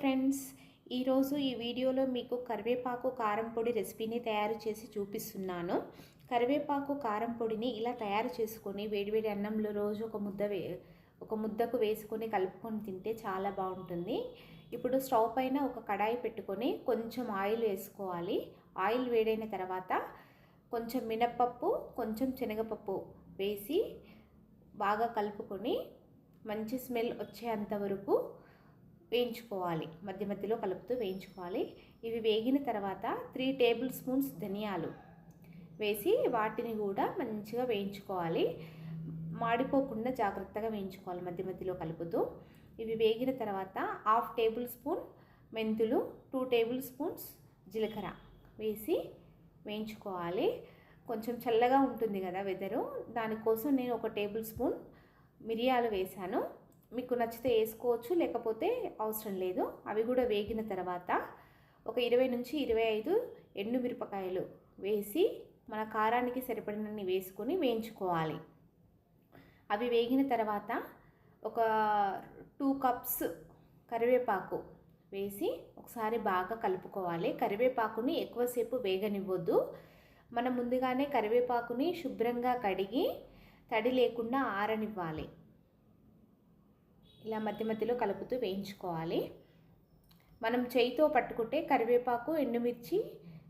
Friends ఈరోజు ఈ వీడియోలో మీకు కరివేపాకు కారం పొడి రెసిపీని తయారు చేసి చూపిస్తున్నాను. కరివేపాకు కారం పొడిని ఇలా తయారు చేసుకొని వేడివేడి అన్నంలో రోజు ఒక ముద్ద వే ఒక ముద్దకు వేసుకొని కలుపుకొని తింటే చాలా బాగుంటుంది. ఇప్పుడు స్టవ్ పైన ఒక కడాయి పెట్టుకొని కొంచెం ఆయిల్ వేసుకోవాలి. ఆయిల్ వేడైన తర్వాత కొంచెం మినప్పప్పు కొంచెం శనగపప్పు వేసి బాగా కలుపుకొని మంచి స్మెల్ వచ్చేంత వరకు వేయించుకోవాలి. మధ్య మధ్యలో కలుపుతూ వేయించుకోవాలి. ఇవి వేగిన తర్వాత త్రీ టేబుల్ స్పూన్స్ ధనియాలు వేసి వాటిని కూడా మంచిగా వేయించుకోవాలి. మాడిపోకుండా జాగ్రత్తగా వేయించుకోవాలి మధ్య మధ్యలో కలుపుతూ. ఇవి వేగిన తర్వాత హాఫ్ టేబుల్ స్పూన్ మెంతులు టూ టేబుల్ స్పూన్స్ జీలకర్ర వేసి వేయించుకోవాలి. కొంచెం చల్లగా ఉంటుంది కదా వెదరు. దానికోసం నేను ఒక టేబుల్ స్పూన్ మిరియాలు వేశాను. మీకు నచ్చితే వేసుకోవచ్చు లేకపోతే అవసరం లేదు. అవి కూడా వేగిన తర్వాత ఒక ఇరవై నుంచి ఇరవై ఐదు ఎండుమిరపకాయలు వేసి మన కారానికి సరిపడినన్ని వేసుకొని వేయించుకోవాలి. అవి వేగిన తర్వాత ఒక టూ కప్స్ కరివేపాకు వేసి ఒకసారి బాగా కలుపుకోవాలి. కరివేపాకుని ఎక్కువసేపు వేగనివ్వద్దు. మనం ముందుగానే కరివేపాకుని శుభ్రంగా కడిగి తడి లేకుండా ఆరనివ్వాలి. ఇలా మధ్య మధ్యలో కలుపుతూ వేయించుకోవాలి. మనం చేయితో పట్టుకుంటే కరివేపాకు ఎండుమిర్చి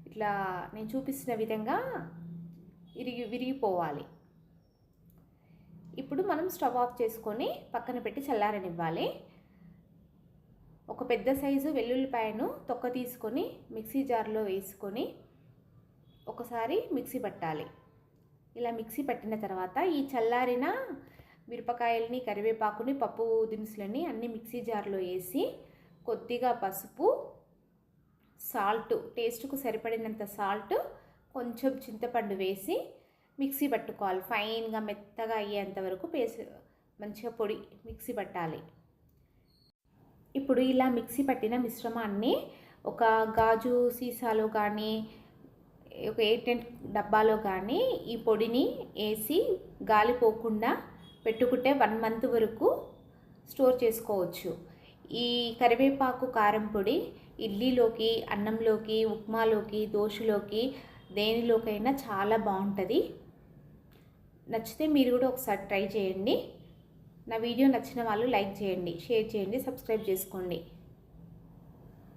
ఇట్లా నేను చూపిస్తున్న విధంగా ఇరిగి విరిగిపోవాలి. ఇప్పుడు మనం స్టవ్ ఆఫ్ చేసుకొని పక్కన పెట్టి చల్లారనివ్వాలి. ఒక పెద్ద సైజు వెల్లుల్లిపాయను తొక్క తీసుకొని మిక్సీ జార్లో వేసుకొని ఒకసారి మిక్సీ పట్టాలి. ఇలా మిక్సీ పట్టిన తర్వాత ఈ చల్లారిన మిరపకాయలని కరివేపాకుని పప్పు దినుసులని అన్నీ మిక్సీ జార్లో వేసి కొద్దిగా పసుపు సాల్ట్ టేస్ట్కు సరిపడినంత సాల్ట్ కొంచెం చింతపండు వేసి మిక్సీ పట్టుకోవాలి. ఫైన్గా మెత్తగా అయ్యేంత వరకు పేసి మంచిగా పొడి మిక్సీ పట్టాలి. ఇప్పుడు ఇలా మిక్సీ పట్టిన మిశ్రమాన్ని ఒక గాజు సీసాలో కానీ ఒక ఎయిట్ టెన్ డబ్బాలో కానీ ఈ పొడిని వేసి గాలిపోకుండా పెట్టుకుంటే వన్ మంత్ వరకు స్టోర్ చేసుకోవచ్చు. ఈ కరివేపాకు కారం పొడి ఇడ్లీలోకి అన్నంలోకి ఉప్మాలోకి దోశలోకి దేనిలోకైనా చాలా బాగుంటుంది. నచ్చితే మీరు కూడా ఒకసారి ట్రై చేయండి. నా వీడియో నచ్చిన వాళ్ళు లైక్ చేయండి షేర్ చేయండి సబ్స్క్రైబ్ చేసుకోండి.